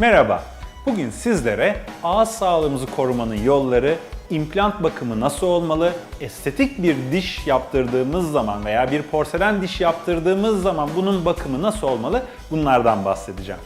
Merhaba. Bugün sizlere ağız sağlığımızı korumanın yolları, implant bakımı nasıl olmalı, estetik bir diş yaptırdığımız zaman veya bir porselen diş yaptırdığımız zaman bunun bakımı nasıl olmalı bunlardan bahsedeceğim.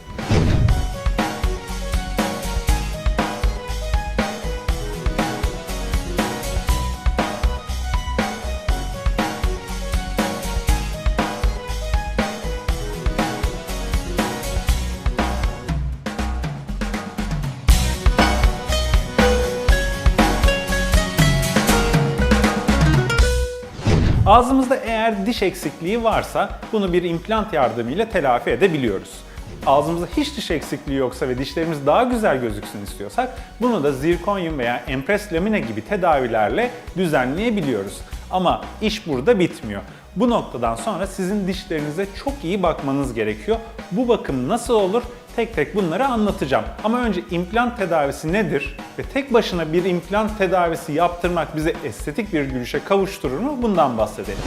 Ağzımızda eğer diş eksikliği varsa bunu bir implant yardımıyla telafi edebiliyoruz. Ağzımızda hiç diş eksikliği yoksa ve dişlerimiz daha güzel gözüksün istiyorsak bunu da zirkonyum veya empres lamine gibi tedavilerle düzenleyebiliyoruz. Ama iş burada bitmiyor. Bu noktadan sonra sizin dişlerinize çok iyi bakmanız gerekiyor. Bu bakım nasıl olur? Tek tek bunları anlatacağım. Ama önce implant tedavisi nedir ve tek başına bir implant tedavisi yaptırmak bize estetik bir gülüşe kavuşturur mu? Bundan bahsedelim.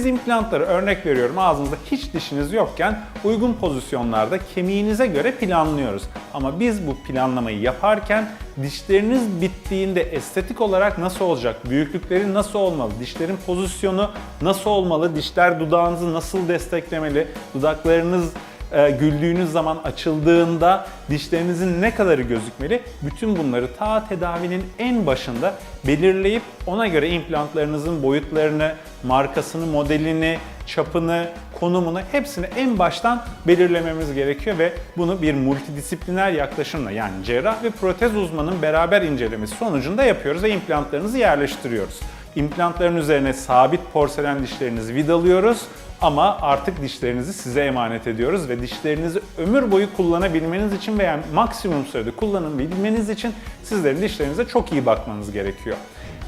Biz implantları örnek veriyorum ağzınızda hiç dişiniz yokken uygun pozisyonlarda kemiğinize göre planlıyoruz. Ama biz bu planlamayı yaparken dişleriniz bittiğinde estetik olarak nasıl olacak? Büyüklükleri nasıl olmalı? Dişlerin pozisyonu nasıl olmalı? Dişler dudağınızı nasıl desteklemeli? Dudaklarınız e, güldüğünüz zaman açıldığında dişlerinizin ne kadarı gözükmeli? Bütün bunları ta tedavinin en başında belirleyip ona göre implantlarınızın boyutlarını, markasını, modelini, çapını, konumunu hepsini en baştan belirlememiz gerekiyor ve bunu bir multidisipliner yaklaşımla yani cerrah ve protez uzmanın beraber incelemesi sonucunda yapıyoruz ve implantlarınızı yerleştiriyoruz. İmplantların üzerine sabit porselen dişlerinizi vidalıyoruz ama artık dişlerinizi size emanet ediyoruz ve dişlerinizi ömür boyu kullanabilmeniz için veya maksimum sürede kullanabilmeniz için sizlerin dişlerinize çok iyi bakmanız gerekiyor.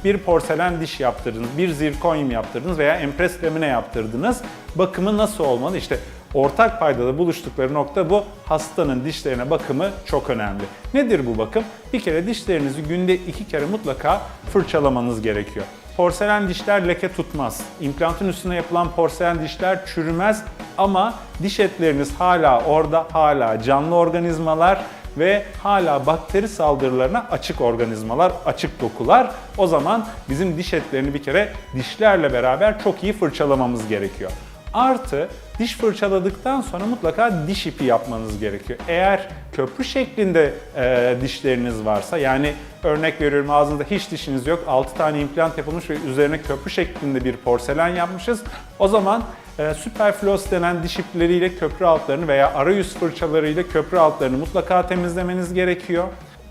Bir porselen diş yaptırdınız, bir zirkonyum yaptırdınız veya empres lamine yaptırdınız. Bakımı nasıl olmalı? İşte ortak paydada buluştukları nokta bu. Hastanın dişlerine bakımı çok önemli. Nedir bu bakım? Bir kere dişlerinizi günde iki kere mutlaka fırçalamanız gerekiyor. Porselen dişler leke tutmaz. İmplantın üstüne yapılan porselen dişler çürümez ama diş etleriniz hala orada, hala canlı organizmalar ve hala bakteri saldırılarına açık organizmalar, açık dokular. O zaman bizim diş etlerini bir kere dişlerle beraber çok iyi fırçalamamız gerekiyor. Artı diş fırçaladıktan sonra mutlaka diş ipi yapmanız gerekiyor. Eğer köprü şeklinde e, dişleriniz varsa yani örnek veriyorum ağzınızda hiç dişiniz yok 6 tane implant yapılmış ve üzerine köprü şeklinde bir porselen yapmışız. O zaman e, Superfloss denen diş ipleriyle köprü altlarını veya arayüz fırçalarıyla köprü altlarını mutlaka temizlemeniz gerekiyor.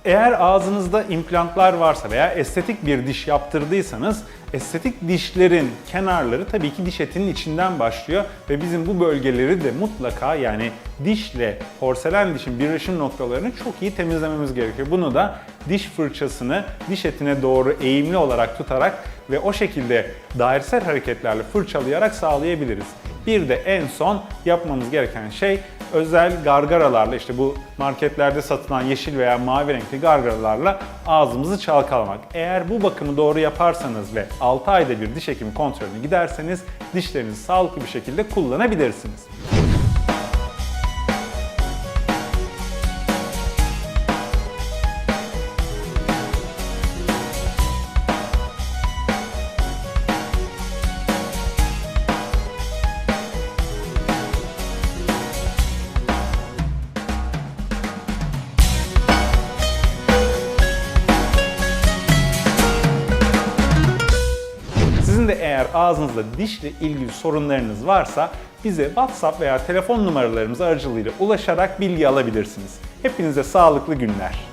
Eğer ağzınızda implantlar varsa veya estetik bir diş yaptırdıysanız estetik dişlerin kenarları tabii ki diş etinin içinden başlıyor ve bizim bu bölgeleri de mutlaka yani dişle porselen dişin birleşim noktalarını çok iyi temizlememiz gerekiyor. Bunu da diş fırçasını diş etine doğru eğimli olarak tutarak ve o şekilde dairesel hareketlerle fırçalayarak sağlayabiliriz. Bir de en son yapmamız gereken şey özel gargaralarla işte bu marketlerde satılan yeşil veya mavi renkli gargaralarla ağzımızı çalkalamak. Eğer bu bakımı doğru yaparsanız ve 6 ayda bir diş hekimi kontrolüne giderseniz dişlerinizi sağlıklı bir şekilde kullanabilirsiniz. Sizin de eğer ağzınızda dişle ilgili sorunlarınız varsa bize WhatsApp veya telefon numaralarımız aracılığıyla ulaşarak bilgi alabilirsiniz. Hepinize sağlıklı günler.